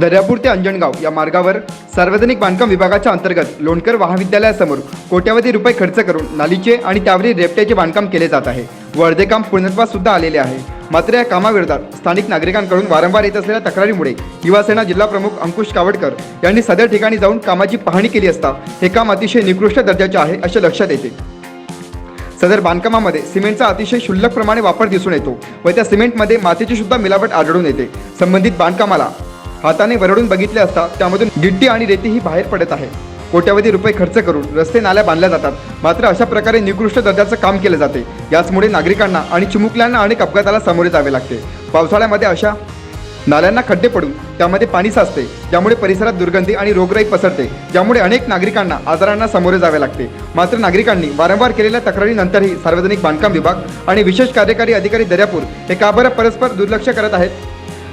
दर्यापूर ते अंजणगाव या मार्गावर सार्वजनिक बांधकाम विभागाच्या अंतर्गत लोणकर महाविद्यालयासमोर कोट्यावधी रुपये खर्च करून नालीचे आणि त्यावरील रेपट्याचे बांधकाम केले जात आहे. व अर्धे काम पूर्णत्वास सुद्धा आलेले आहे. मात्र या कामाविरोधात स्थानिक नागरिकांकडून वारंवार येत असलेल्या तक्रारीमुळे युवासेना जिल्हा प्रमुख अंकुश कावडकर यांनी सदर ठिकाणी जाऊन कामाची पाहणी केली असता हे काम अतिशय निकृष्ट दर्जाचे आहे असे लक्षात येते. सदर बांधकामामध्ये सिमेंटचा अतिशय शुल्लक प्रमाणे वापर दिसून येतो व त्या सिमेंटमध्ये मातीची सुद्धा मिलावट आढळून येते. संबंधित बांधकामाला हाताने वरडून बघितले असता त्यामधून गिट्टी आणि रेती ही बाहेर पडत आहे. कोट्यावधी रुपये खर्च करून रस्ते नाल्या बांधल्या जातात. मात्र अशा प्रकारे निकृष्ट दर्जाचं काम केले जाते. याचमुळे नागरिकांना आणि चिमुकल्यांना अनेक अपघाताला सामोरे जावे लागते. पावसाळ्यामध्ये अशा नाल्यांना खड्डे पडून त्यामध्ये पाणी साचते. ज्यामुळे परिसरात दुर्गंधी आणि रोगराई पसरते. ज्यामुळे अनेक नागरिकांना आजारांना सामोरे जावे लागते. मात्र नागरिकांनी वारंवार केलेल्या तक्रारीनंतरही सार्वजनिक बांधकाम विभाग आणि विशेष कार्यकारी अधिकारी दर्यापूर हे का बरं परस्पर दुर्लक्ष करत आहेत?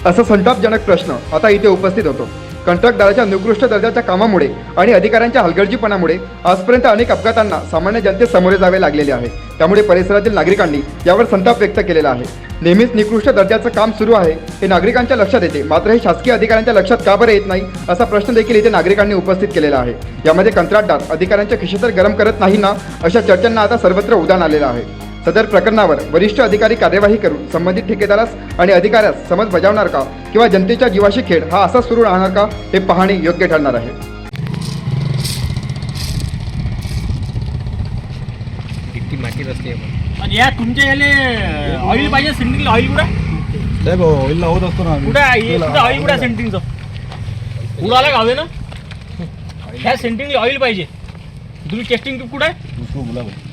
असा संतापजनक प्रश्न आता इथे उपस्थित होतो. कंत्राटदाराच्या निकृष्ट दर्जाच्या कामामुळे आणि अधिकाऱ्यांच्या हलगर्जीपणामुळे आजपर्यंत अनेक अपघातांना सामान्य जनते सामोरे जावे लागलेले आहे. त्यामुळे परिसरातील नागरिकांनी यावर संताप व्यक्त केलेला आहे. नेहमीच निकृष्ट दर्जाचं काम सुरू आहे हे नागरिकांच्या लक्षात येते. मात्र हे शासकीय अधिकाऱ्यांच्या लक्षात का बरं येत नाही असा प्रश्न देखील इथे नागरिकांनी उपस्थित केलेला आहे. यामध्ये कंत्राटदार अधिकाऱ्यांच्या खिशे तर गरम करत नाही ना अशा चर्चांना आता सर्वत्र उदाहरण आलेलं आहे. सदर प्रकरणावर वरिष्ठ अधिकारी कार्यवाही करून संबंधित ठेकेदारास आणि अधिकाऱ्यास समज बजावणार का? किंवा जनतेच्या जीवाशी खेळ हा असा सुरू राहणार का? हे पाहणे योग्य ठरणार आहे. आणि या तुमच्या याले ऑइल पाहिजे ऑइल कुठं? साहेब ऑइल लावत असतो ना आम्ही. कुठं आहे? कुठं ऑइल कुठं सेंटिंगचं उडाला गावे ना? ह्या सेंटिंगला ऑइल पाहिजे. तुम्ही टेस्टिंग ट्यूब कुठं आहे.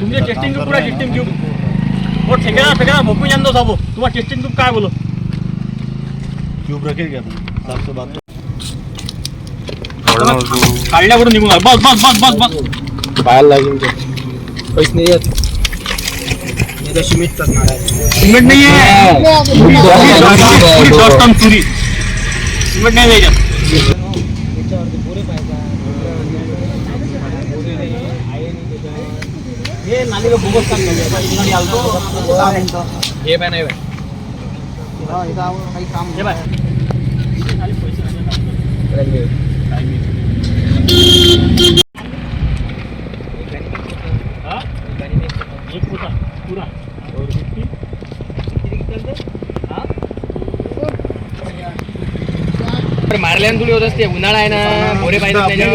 तुमचे टेस्टिंग कुठं आहे टेस्टिंग ठेकेदार ठेकेदार भोपू जाणतो साबो तुम्हाला टेस्टिंग ट्यूब काय बोलो? ट्यूब रखेल क्या तुम सात सौ बात काढल्यावरून निघून. बस बस बस बस बस. पाहायला लागेल ते. पैसे नाही येत सिमेंट सिमेंट नाही आहे. सिमेंट नाही. द्यायच्यात हे. हे नाही. हे बाय. खाली पैसे नाही. हा? एक फुटा पुरा और गिट्टी हा? पण मारल्यानं थोडी होत असते उन्हाळा आहे ना मोरे पाहिजे